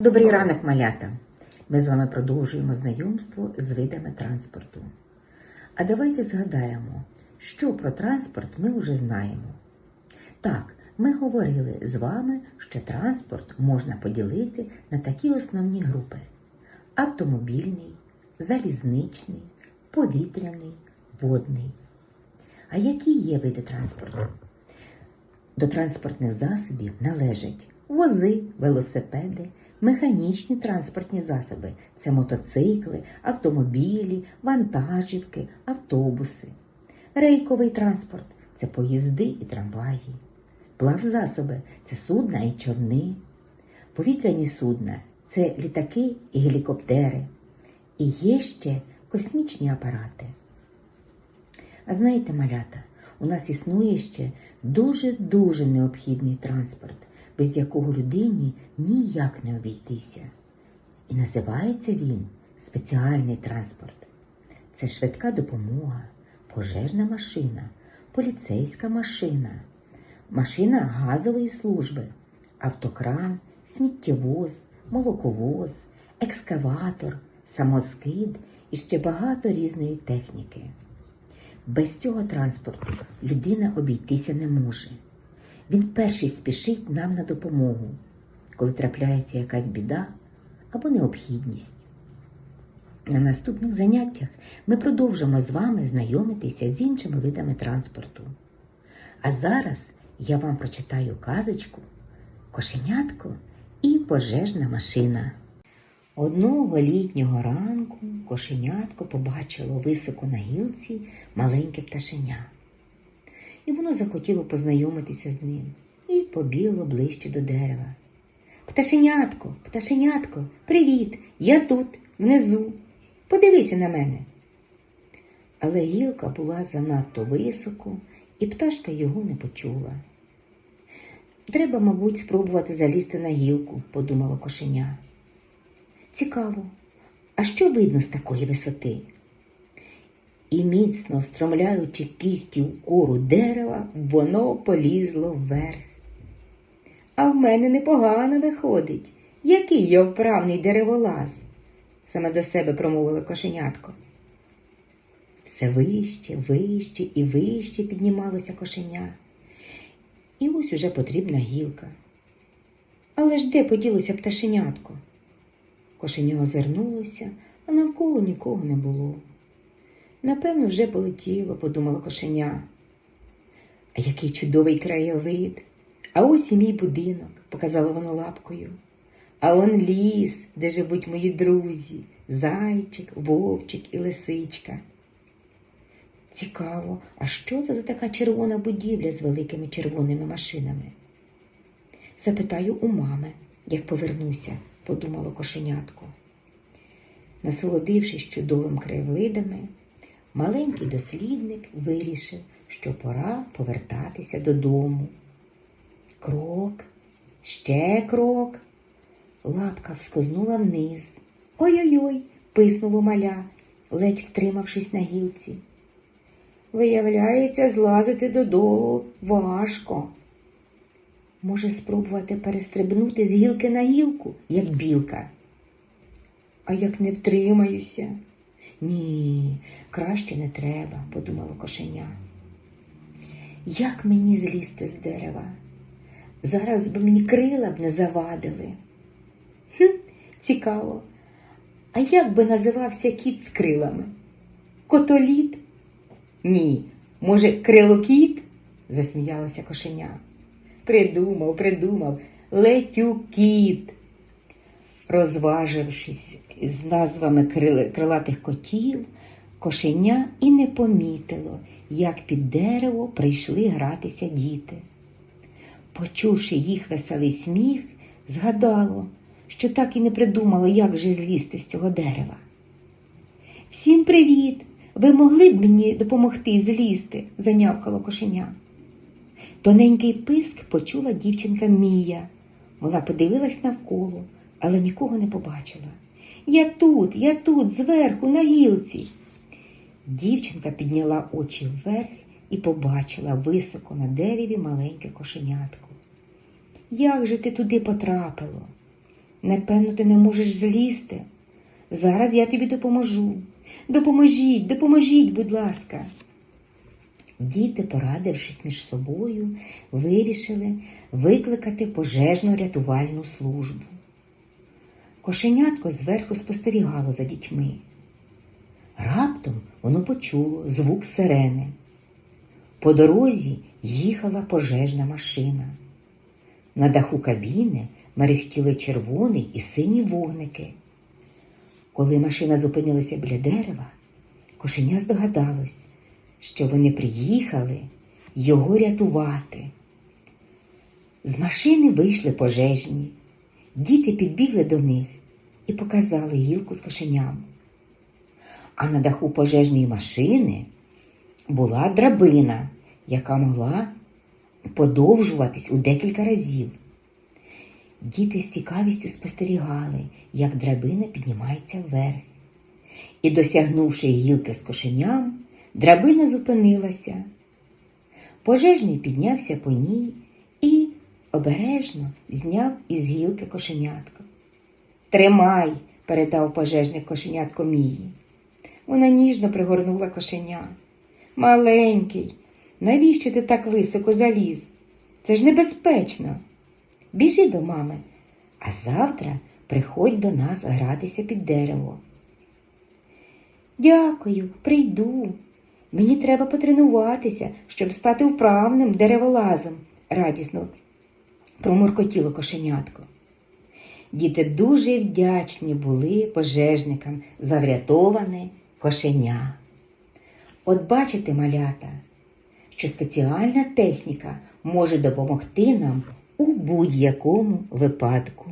Добрий ранок, малята! Ми з вами продовжуємо знайомство з видами транспорту. А давайте згадаємо, що про транспорт ми вже знаємо. Так, ми говорили з вами, що транспорт можна поділити на такі основні групи: автомобільний, залізничний, повітряний, водний. А які є види транспорту? До транспортних засобів належать вози, велосипеди, механічні транспортні засоби це мотоцикли, автомобілі, вантажівки, автобуси. Рейковий транспорт це поїзди і трамваї. Плавзасоби це судна і човни. Повітряні судна це літаки і гелікоптери. І є ще космічні апарати. А знаєте, малята, у нас існує ще дуже-дуже необхідний транспорт, без якого людині ніяк не обійтися. І називається він спеціальний транспорт. Це швидка допомога, пожежна машина, поліцейська машина, машина газової служби, автокран, сміттєвоз, молоковоз, екскаватор, самоскид і ще багато різної техніки. Без цього транспорту людина обійтися не може. Він перший спішить нам на допомогу, коли трапляється якась біда або необхідність. На наступних заняттях ми продовжимо з вами знайомитися з іншими видами транспорту. А зараз я вам прочитаю казочку Кошенятко і пожежна машина. Одного літнього ранку кошенятко побачило високо на гілці маленьке пташеня. І воно захотіло познайомитися з ним і побігло ближче до дерева. Пташенятко, пташенятко, привіт! Я тут, внизу. Подивися на мене. Але гілка була занадто високо, і пташка його не почула. Треба, мабуть, спробувати залізти на гілку, подумало кошеня. Цікаво, а що видно з такої висоти? І міцно встромляючи кісті в кору дерева, воно полізло вверх. А в мене непогано виходить. Який я вправний дереволаз, саме до себе промовила кошенятко. Все вище, вище і вище піднімалося кошеня. І ось уже потрібна гілка. Але ж де поділося пташенятко? Кошеня озирнулося, а навколо нікого не було. Напевно, вже полетіло, подумала кошеня. А який чудовий краєвид. А ось і мій будинок, показала воно лапкою. А он ліс, де живуть мої друзі, зайчик, вовчик і лисичка. Цікаво, а що це за така червона будівля з великими червоними машинами? Запитаю у мами, як повернуся, подумало кошенятко. Насолодившись чудовим краєвидами, маленький дослідник вирішив, що пора повертатися додому. Крок, ще крок. Лапка вскознула вниз. Ой-ой-ой, писнуло маля, ледь втримавшись на гілці. Виявляється, злазити додолу важко. Може, спробувати перестрибнути з гілки на гілку, як білка. А як не втримаюся? Ні, краще не треба, подумало кошеня. Як мені злізти з дерева? Зараз би мені крила б не завадили. Хм, цікаво. А як би називався кіт з крилами? Котоліт? Ні, може, крилокіт? засміялося кошеня. Придумав, придумав, летюкіт. Розважившись з назвами крилатих котів, кошеня і не помітило, як під дерево прийшли гратися діти. Почувши їх веселий сміх, згадало, що так і не придумало, як же злізти з цього дерева. Всім привіт! Ви могли б мені допомогти злізти, занявкало кошеня. Тоненький писк почула дівчинка Мія. Вона подивилась навколо, але нікого не побачила. Я тут, я тут, зверху, на гілці. Дівчинка підняла очі вверх і побачила високо на дереві маленьке кошенятко. Як же ти туди потрапило? Напевно, ти не можеш злізти. Зараз я тобі допоможу. Допоможіть, допоможіть, будь ласка. Діти, порадившись між собою, вирішили викликати пожежну рятувальну службу. Кошенятко зверху спостерігало за дітьми. Раптом воно почуло звук сирени. По дорозі їхала пожежна машина. На даху кабіни мерехтіли червоний і сині вогники. Коли машина зупинилася біля дерева, кошеня здогадалось, що вони приїхали його рятувати. З машини вийшли пожежні. Діти підбігли до них і показали гілку з кошеням. А на даху пожежної машини була драбина, яка могла подовжуватись у декілька разів. Діти з цікавістю спостерігали, як драбина піднімається вверх. І, досягнувши гілки з кошеням, драбина зупинилася. Пожежний піднявся по ній і обережно зняв із гілки кошенятко. Тримай, передав пожежник кошенятко Мії. Вона ніжно пригорнула кошеня. Маленький, навіщо ти так високо заліз? Це ж небезпечно. Біжи до мами, а завтра приходь до нас гратися під дерево. Дякую, прийду. Мені треба потренуватися, щоб стати вправним дереволазом, радісно промуркотіло кошенятко. Діти дуже вдячні були пожежникам за врятоване кошеня. От бачите, малята, що спеціальна техніка може допомогти нам у будь-якому випадку.